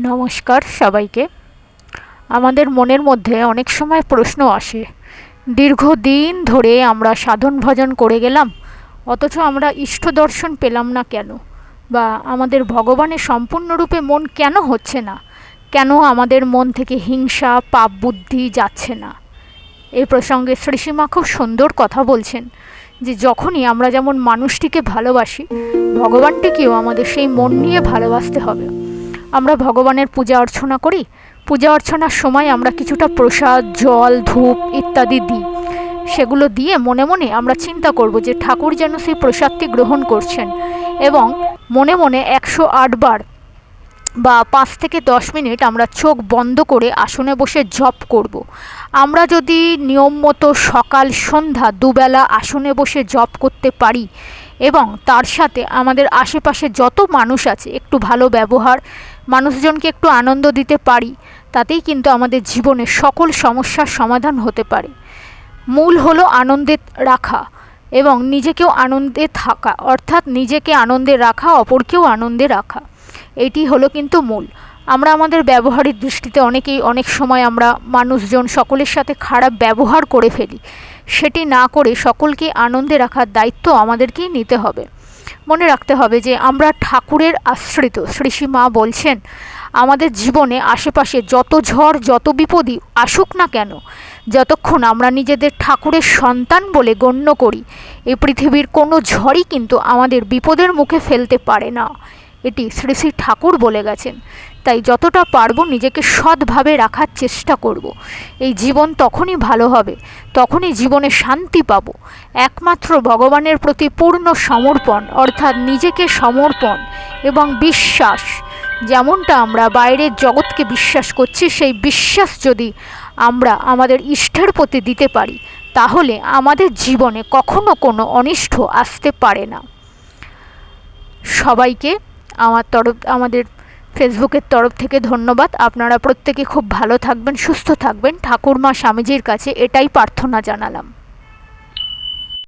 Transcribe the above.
নমস্কার সবাইকে। আমাদের মনের মধ্যে অনেক সময় প্রশ্ন আসে, দীর্ঘদিন ধরে আমরা সাধন ভজন করে গেলাম, অথচ আমরা ইষ্ট দর্শন পেলাম না কেন? বা আমাদের ভগবানের সম্পূর্ণরূপে মন কেন হচ্ছে না? কেন আমাদের মন থেকে হিংসা, পাপ বুদ্ধি যাচ্ছে না? এই প্রসঙ্গে শ্রীসীমা খুব সুন্দর কথা বলছেন যে যখনই আমরা যেমন মানুষটিকে ভালোবাসি, ভগবানটিকেও আমাদের সেই মন নিয়ে ভালোবাসতে হবে। আমরা ভগবানের পূজা অর্চনা করি পূজা অর্চনার সময় আমরা কিছুটা প্রসাদ, জল, ধূপ ইত্যাদি দিই সেগুলো দিয়ে মনে মনে আমরা চিন্তা করব যে ঠাকুর যেন সেই প্রসাদটি গ্রহণ করছেন এবং মনে মনে একশো আটবার বা পাঁচ থেকে দশ মিনিট আমরা চোখ বন্ধ করে আসনে বসে জপ করব। আমরা যদি নিয়ম মতো সকাল, সন্ধ্যা দুবেলা আসনে বসে জপ করতে পারি এবং তার সাথে আমাদের আশেপাশে যত মানুষ আছে, একটু ভালো ব্যবহার মানুষজনকে একটু আনন্দ দিতে পারি, তাতেই কিন্তু আমাদের জীবনে সকল সমস্যার সমাধান হতে পারে। মূল হলো আনন্দে রাখা এবং নিজেকেও আনন্দে থাকা, অর্থাৎ নিজেকে আনন্দে রাখা, অপরকেও আনন্দে রাখা। এটি হলো কিন্তু মূল। আমরা আমাদের ব্যবহারের দৃষ্টিতে অনেকেই অনেক সময় আমরা মানুষজন সকলের সাথে খারাপ ব্যবহার করে ফেলি। সেটি না করে সকলকে আনন্দে রাখার দায়িত্ব আমাদেরকেই নিতে হবে। মনে রাখতে হবে যে আমরা ঠাকুরের আশ্রিত। শ্রী শ্রী মা বলছেন, আমাদের জীবনে আশেপাশে যত ঝড়, যত বিপদই আসুক না কেন, যতক্ষণ আমরা নিজেদের ঠাকুরের সন্তান বলে গণ্য করি এই পৃথিবীর কোনো ঝড়ই কিন্তু আমাদের বিপদের মুখে ফেলতে পারে না। এটি শ্রী শ্রী ঠাকুর বলে গেছেন। তাই যতটা পারব নিজেকে সৎভাবে রাখার চেষ্টা করব। এই জীবন তখনই ভালো হবে, তখনই জীবনে শান্তি পাবো। একমাত্র ভগবানের প্রতি পূর্ণ সমর্পণ, অর্থাৎ নিজেকে সমর্পণ এবং বিশ্বাস, যেমনটা আমরা বাইরের জগৎকে বিশ্বাস করছি, সেই বিশ্বাস যদি আমরা আমাদের ইষ্টের প্রতি দিতে পারি, তাহলে আমাদের জীবনে কখনো কোনো অনিষ্ট আসতে পারে না। সবাইকে আমার তরফ, আমাদের ফেসবুকের তরফ থেকে ধন্যবাদ। আপনারা প্রত্যেকে খুব ভালো থাকবেন, সুস্থ থাকবেন। ঠাকুরমা স্বামীজির কাছে এটাই প্রার্থনা জানালাম।